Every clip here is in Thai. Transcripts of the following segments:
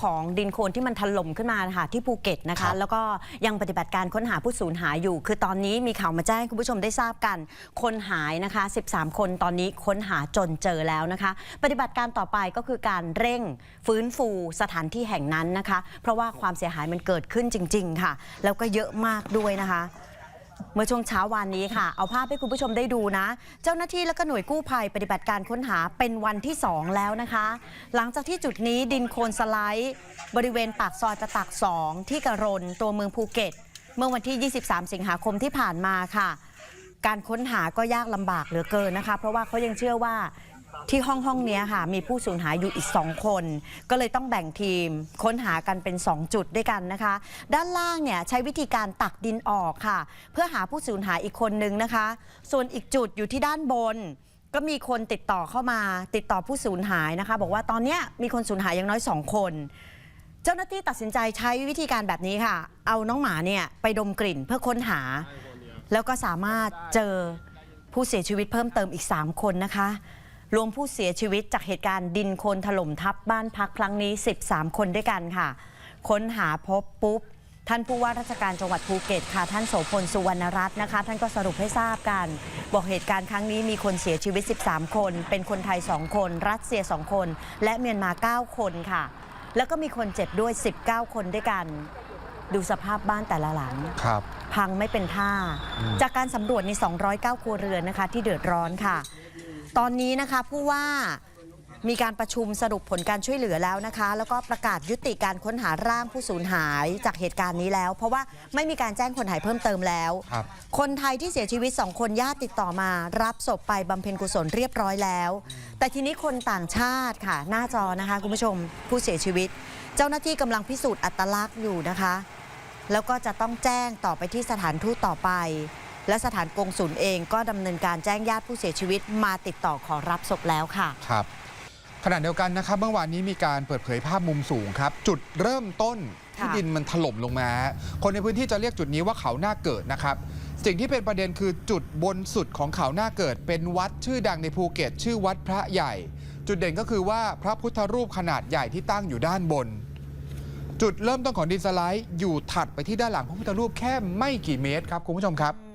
ของดินโคลนที่มันถล่มขึ้นมานะคะที่ภูเก็ตนะครัคะบแล้วก็ยังปฏิบัติการค้นหาผู้สูญหายอยู่ คือตอนนี้มีข่าวมาแจ้งให้คุณผู้ชมได้ทราบกัน คนหายนะคะ 13 คนตอนนี้ค้นหาจนเจอแล้วนะคะ ปฏิบัติการต่อไปก็คือการเร่งฟื้นฟูสถานที่แห่งนั้นนะคะ เพราะว่าความเสียหายมันเกิดขึ้นจริง ๆ ค่ะ แล้วก็เยอะมากด้วยนะคะ เมื่อช่วงเช้าวานนี้ค่ะ เอาภาพให้คุณผู้ชมได้ดูนะ เจ้าหน้าที่และก็หน่วยกู้ภัยปฏิบัติการค้นหาเป็นวันที่ 2 แล้วนะคะ หลังจากที่จุดนี้ดินโคลนสไลด์ บริเวณปากซอยจะตัก 2 ที่กระรนตัวเมืองภูเก็ต เมื่อวันที่ 23 สิงหาคมที่ผ่านมาค่ะ การค้นหาก็ยากลำบากเหลือเกินนะคะ เพราะว่าเขายังเชื่อว่า ที่ห้องห้องนี้ค่ะ มีผู้สูญหายอยู่อีก 2 คน ก็เลยต้องแบ่งทีม ค้นหากันเป็น 2 จุดด้วยกันนะคะ ด้านล่างเนี่ยใช้วิธีการตักดินออกค่ะ เพื่อหาผู้สูญหายอีกคนนึงนะคะ ส่วนอีกจุดอยู่ที่ด้านบน ก็มีคนติดต่อเข้ามา ติดต่อผู้สูญหายนะคะ บอกว่าตอนนี้มีคนสูญหายอย่างน้อย 2 คน เจ้าหน้าที่ตัดสินใจใช้วิธีการแบบนี้ค่ะ เอาน้องหมาเนี่ยไปดมกลิ่นเพื่อค้นหา แล้วก็สามารถเจอผู้เสียชีวิตเพิ่มเติมอีก 3 คนนะคะ รวมผู้เสียชีวิตจากเหตุการณ์ดินโคลนถล่มทับบ้านพักครั้งนี้ 13 คนด้วยกันค่ะ ค้นหาพบปุ๊บ ท่านผู้ว่าราชการจังหวัดภูเก็ตค่ะ ท่านโสพลสุวรรณรัตน์นะคะ ท่านก็สรุปให้ทราบกัน บอกเหตุการณ์ครั้งนี้มีคนเสียชีวิต 13 คน เป็นคนไทย 2 คน รัสเซีย 2 คน และเมียนมา 9 คนค่ะ แล้วก็มีคนเจ็บด้วย 19 คนด้วยกันดูสภาพบ้านแต่ละหลัง ครับ พังไม่เป็นท่าอืมจากการสำรวจใน 209 ครัวเรือนนะคะ ที่เดือดร้อนค่ะ ตอนนี้นะคะผู้ว่ามีการประชุมสรุปผลการช่วยเหลือแล้วนะคะ แล้วก็ประกาศยุติการค้นหาร่างผู้สูญหายจากเหตุการณ์นี้แล้ว เพราะว่าไม่มีการแจ้งคนหายเพิ่มเติมแล้ว ครับ คนไทยที่เสียชีวิต2คนญาติติดต่อมา รับศพไปบำเพ็ญกุศลเรียบร้อยแล้ว แต่ทีนี้คนต่างชาติค่ะ หน้าจอนะคะคุณผู้ชมผู้เสียชีวิต เจ้าหน้าที่กำลังพิสูจน์อัตลักษณ์อยู่นะคะ แล้วก็จะต้องแจ้งต่อไปที่สถานทูตต่อไป และสถานกงศูนย์เองก็ดำเนินการแจ้งญาติผู้เสียชีวิตมาติดต่อขอรับศพแล้วค่ะ ครับขณะเดียวกันนะครับเมื่อวานนี้มีการเปิดเผยภาพมุมสูงครับ จุดเริ่มต้นที่ค่ะดินมันถล่มลงมา คนในพื้นที่จะเรียกจุดนี้ว่าเขาหน้าเกิดนะครับสิ่งที่เป็นประเด็นคือจุดบนสุดของเขาหน้าเกิด เป็นวัดชื่อดังในภูเก็ต ชื่อวัดพระใหญ่ จุดเด่นก็คือว่าพระพุทธรูปขนาดใหญ่ที่ตั้งอยู่ด้านบน จุดเริ่มต้นของดินสไลด์อยู่ถัดไปที่ด้านหลังพระพุทธรูปแค่ไม่กี่เมตรครับคุณผู้ชมครับ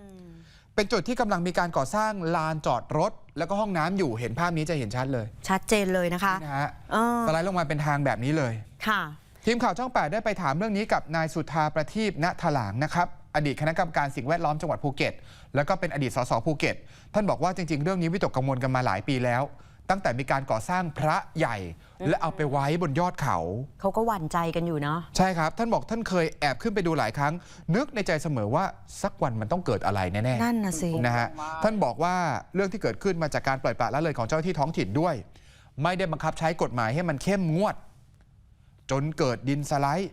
เป็นจุดที่กำลังมีการก่อสร้างลานจอดรถ แล้วก็ห้องน้ำอยู่เห็นภาพนี้จะเห็นชัดเลยชัดเจนเลยนะคะนี่นะฮะเออสไลด์ลงมาเป็นทางแบบนี้เลย ค่ะ ทีมข่าวช่อง 8 ได้ไปถามเรื่องนี้กับนายสุธาประทีปณถลางนะครับ อดีตคณะกรรมการสิ่งแวดล้อมจังหวัดภูเก็ต แล้วก็เป็นอดีตสสภูเก็ต ท่านบอกว่าจริง ๆ เรื่องนี้วิตกกังวลกันมาหลายปีแล้ว ตั้งแต่มีการก่อสร้างพระใหญ่ และเอาไปไว้บนยอดเขา เขาก็หวั่นใจกันอยู่เนาะใช่ครับ ท่านบอกท่านเคยแอบขึ้นไปดูหลายครั้ง นึกในใจเสมอว่าสักวันมันต้องเกิดอะไรแน่ๆนั่นนะสินะฮะท่านบอกว่าเรื่องที่เกิดขึ้นมาจากการปล่อยปละละเลยของเจ้าหน้าที่ท้องถิ่นด้วย ไม่ได้บังคับใช้กฎหมายให้มันเข้มงวด จนเกิดดินสไลด์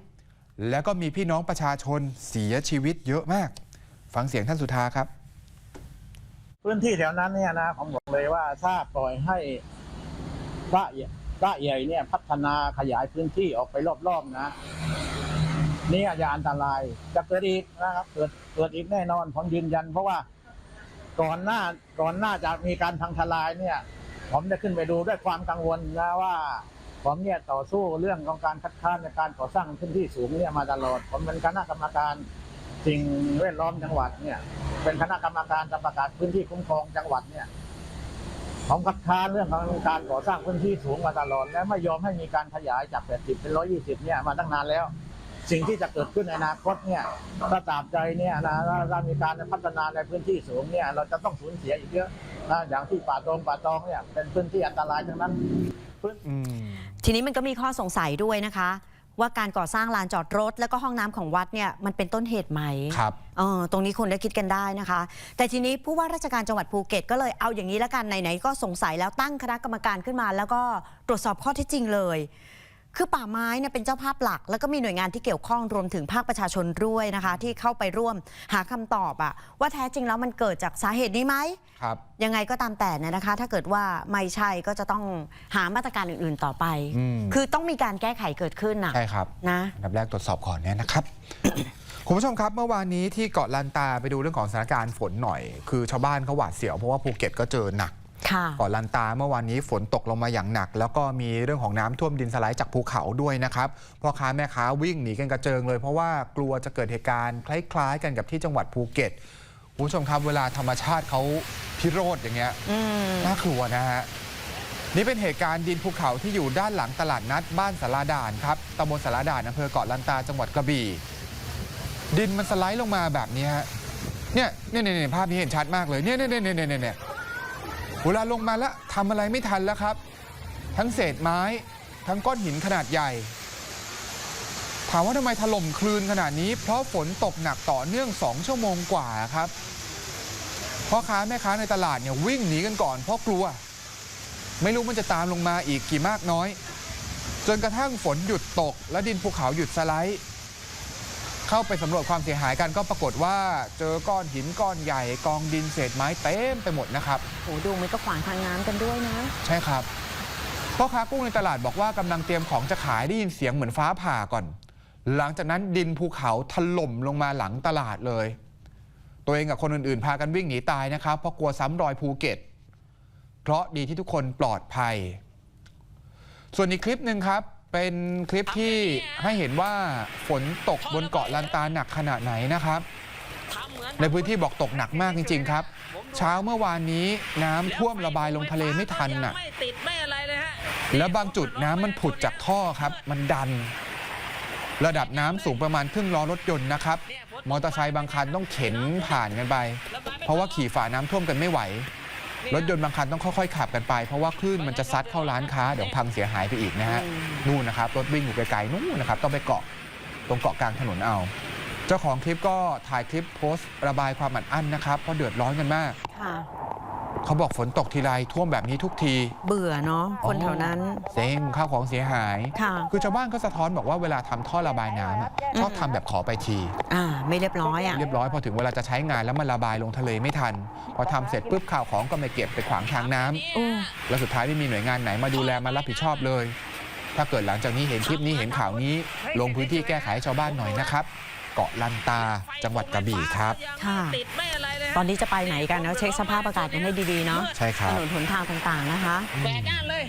แล้วก็มีพี่น้องประชาชนเสียชีวิตเยอะมาก ฟังเสียงท่านสุธาครับ พื้นที่แถวนั้นเนี่ยนะผมบอกเลยว่าถ้าปล่อยให้พระใหญ่พระใหญ่เนี่ยพัฒนาขยายพื้นที่ออกไปรอบๆนะ นี่อาจจะอันตรายจะเกิดอีกนะครับเกิดเกิดอีกแน่นอนผมยืนยัน เพราะว่าก่อนหน้าก่อนหน้าจะมีการพังทลายเนี่ย ผมได้ขึ้นไปดูด้วยความกังวลนะว่าผมเนี่ยต่อสู้เรื่องของการคัดค้านในการก่อสร้างพื้นที่สูงเนี่ยมาตลอด ผมเป็นคณะกรรมการ สิ่งแวดล้อมจังหวัดเนี่ย เป็นคณะกรรมการจะประกาศพื้นที่คุ้มครองจังหวัดเนี่ยผมคัดค้านเรื่องของการก่อสร้างพื้นที่สูงมาตลอดและไม่ยอมให้มีการขยายจาก 80 เป็น 120 เนี่ยมาตั้งนานแล้ว สิ่งที่จะเกิดขึ้นในอนาคตเนี่ยถ้าตราบใจเนี่ยนะถ้าเรามีการพัฒนาในพื้นที่สูงเนี่ยเราจะต้องสูญเสียอีกเยอะนะอย่างที่ป่าตรงป่าตองเนี่ยเป็นพื้นที่อันตรายทั้งนั้นอืมทีนี้มันก็มีข้อสงสัยด้วยนะคะ ว่าการก่อสร้างลานจอดรถ และก็ห้องน้ำของวัดเนี่ยมันเป็นต้นเหตุไหมครับเออตรงนี้คนได้คิดกันได้นะคะ แต่ทีนี้ผู้ว่าราชการจังหวัดภูเก็ตก็เลยเอาอย่างนี้แล้วกันไหนๆก็สงสัยแล้วตั้งคณะกรรมการขึ้นมา แล้วก็ตรวจสอบข้อเท็จจริงเลย คือป่าไม้เนี่ยเป็นเจ้าภาพหลัก แล้วก็มีหน่วยงานที่เกี่ยวข้องรวมถึงภาคประชาชนด้วยนะคะ ที่เข้าไปร่วมหาคำตอบอะว่าแท้จริงแล้วมันเกิดจากสาเหตุนี้ไหมครับยังไงก็ตามแต่เนยนะคะ ถ้าเกิดว่าไม่ใช่ก็จะต้องหามาตรการอื่นๆต่อไปอืมคือต้องมีการแก้ไขเกิดขึ้นน่ะใช่ครับนะอันดับแรกตรวจสอบก่อนเนี่ยนะครับคุณผู้ชมครับเมื่อวานนี้ที่เกาะลันตาไปดูเรื่องของสถานการณ์ฝนหน่อย คือชาวบ้านเขาหวาดเสียวเพราะว่าภูเก็ตก็เจอหนักค่ะเกาะลันตาเมื่อวานนี้ฝนตกลงมาอย่างหนัก แล้วก็มีเรื่องของน้ำท่วมดินสไลด์จากภูเขาด้วยนะครับพ่อค้าแม่ค้าวิ่งหนีกันกระเจิงเลยเพราะว่ากลัวจะเกิดเหตุการณ์คล้าย ๆ กันกับที่จังหวัดภูเก็ตคุณผู้ชมครับเวลาธรรมชาติเขาพิโรธอย่างเงี้ยอืมน่ากลัวนะฮะนี่เป็นเหตุการณ์ดินภูเขาที่อยู่ด้านหลังตลาดนัดบ้านสารด่านครับตำบลสารด่านอำเภอเกาะลันตาจังหวัดกระบี่ดินมันสไลด์ลงมาแบบนี้ฮะเนี่ยเนี่ยเนี่ยเนี่ยภาพนี้เห็นชัดมากเลยเนี่ยเนี่ยเนี่ยเนี่ย เวลาลงมาแล้วทำอะไรไม่ทันแล้วครับ ทั้งเศษไม้ ทั้งก้อนหินขนาดใหญ่ ถามว่าทำไมถล่มคลืนขนาดนี้ เพราะฝนตกหนักต่อเนื่อง 2 ชั่วโมงกว่าครับพ่อค้าแม่ค้าในตลาดเนี่ยวิ่งหนีกันก่อนเพราะกลัว ไม่รู้มันจะตามลงมาอีกกี่มากน้อย จนกระทั่งฝนหยุดตก และดินภูเขาหยุดสไลด์ เข้าไปสำรวจความเสียหายกันก็ปรากฏว่าเจอก้อนหินก้อนใหญ่กองดินเศษไม้เต็มไปหมดนะครับโหดูมันก็ขวางทางน้ำกันด้วยนะ ใช่ครับพ่อค้ากุ้งในตลาดบอกว่ากำลังเตรียมของจะขายได้ยินเสียงเหมือนฟ้าผ่าก่อน หลังจากนั้นดินภูเขาถล่มลงมาหลังตลาดเลย ตัวเองกับคนอื่นๆ พากันวิ่งหนีตายนะครับเพราะกลัวซ้ำรอยภูเก็ต เพราะดีที่ทุกคนปลอดภัย ส่วนอีกคลิปหนึ่งครับ เป็นคลิปที่ให้เห็นว่าฝนตกบนเกาะลันตาหนักขนาดไหนนะครับ ในพื้นที่บอกตกหนักมากจริง ๆ ครับ เช้าเมื่อวานนี้น้ำท่วมระบายลงทะเลไม่ทันน่ะไม่ติดไม่อะไรเลยฮะแล้วบางจุดน้ำมันผุดจากท่อครับ มันดัน ระดับน้ำสูงประมาณครึ่งล้อรถยนต์นะครับ มอเตอร์ไซค์บางคันต้องเข็นผ่านกันไป เพราะว่าขี่ฝ่าน้ำท่วมกันไม่ไหว รถยนต์บางคันต้องค่อยๆขับกันไป เพราะว่าคลื่นมันจะซัดเข้าร้านค้าเดี๋ยวพังเสียหายไปอีกนะฮะนู่นนะครับรถวิ่งอยู่ไกลๆนู่นนะครับต้องไปเกาะตรงเกาะกลางถนนเอา เจ้าของคลิปก็ถ่ายคลิปโพสต์ ระบายความอัดอั้นนะครับเพราะเดือดร้อนกันมากค่ะ เขาบอกฝนตกทีไรท่วมแบบนี้ทุกที เบื่อเนาะคนแถวนั้น เซ็งข้าวของเสียหาย ค่ะ คือชาวบ้านก็สะท้อนบอกว่าเวลาทำท่อระบายน้ำอะชอบทำแบบขอไปที อ่า ไม่เรียบร้อยอะ เรียบร้อยพอถึงเวลาจะใช้งานแล้วมันระบายลงทะเลไม่ทัน พอทำเสร็จปุ๊บข่าวของก็ไม่เก็บไปขวางทางน้ำโอ้ แล้วสุดท้ายไม่มีหน่วยงานไหนมาดูแลมารับผิดชอบเลย ถ้าเกิดหลังจากนี้เห็นคลิปนี้เห็นข่าวนี้ ลงพื้นที่แก้ไขให้ชาวบ้านหน่อยนะครับ เกาะลันตาจังหวัดกระบี่ครับ ค่ะ ติดไม่อะไรเลยฮะ ตอนนี้จะไปไหนกันเนาะเช็คสภาพอากาศกันให้ดีๆเนาะใช่คถรับนนหนทางต่างๆนะคะแบกงานเลย